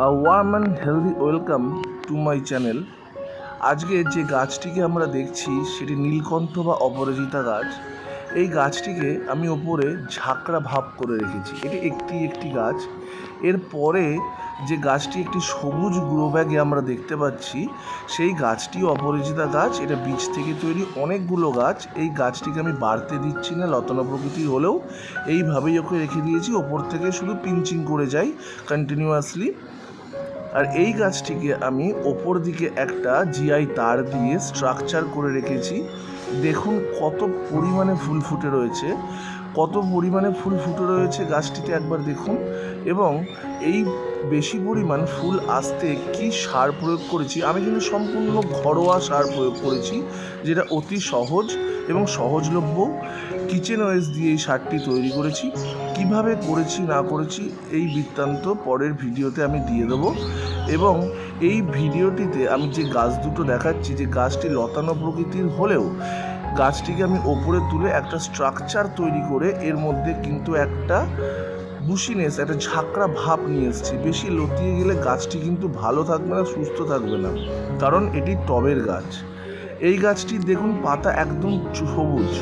Warm and healthy welcome to my channel আজকে যে গাছটিকে আমরা দেখছি, সেটি নীলকণ্ঠ বা অপরাজিতা গাছ। এই গাছটিকে আমি ওপরে ঝাঁকড়া ভাব করে রেখেছি। এটি একটি একটি গাছ। এরপরে যে গাছটি একটি সবুজ গ্রো ব্যাগে আমরা দেখতে পাচ্ছি, সেই গাছটিও অপরাজিতা গাছ। এটা বীজ থেকে তৈরি অনেকগুলো গাছ। এই গাছটিকে আমি বাড়তে দিচ্ছি না, লতানো প্রকৃতির হলেও। এইভাবেই ওকে রেখে দিয়েছি। ওপর থেকে শুধু পিঞ্চিং করে যাই কন্টিনিউয়াসলি আর এই গাছটিকে আমি ওপর দিকে একটা জিআই তার দিয়ে স্ট্রাকচার করে রেখেছি। দেখুন কত পরিমাণে ফুল ফুটে রয়েছে, কত পরিমাণে ফুল ফুটে রয়েছে গাছটিতে একবার দেখুন। এবং এই বেশি পরিমাণ ফুল আসতে কি সার প্রয়োগ করেছি, আমি কিন্তু সম্পূর্ণ ঘরোয়া সার প্রয়োগ করেছি, যেটা অতি সহজ এবং সহজলভ্য। কিচেন ওয়েস দিয়ে এই সারটি তৈরি করেছি। কীভাবে করেছি, না করেছি, এই বৃত্তান্ত পরের ভিডিওতে আমি দিয়ে দেবো। এবং এই ভিডিওটিতে আমি যে গাছ দুটো দেখাচ্ছি, যে গাছটি লতানো প্রকৃতির হলেও, গাছটিকে আমি ওপরে তুলে একটা স্ট্রাকচার তৈরি করে এর মধ্যে কিন্তু একটা বুশিনেস একটা ঝাঁকড়া ভাব নিয়ে এসেছি। বেশি লতিয়ে গেলে গাছটি কিন্তু ভালো থাকবে না, সুস্থ থাকবে না। কারণ এটি টবের গাছ। এই গাছটি দেখুন পাতা একদম সবুজ।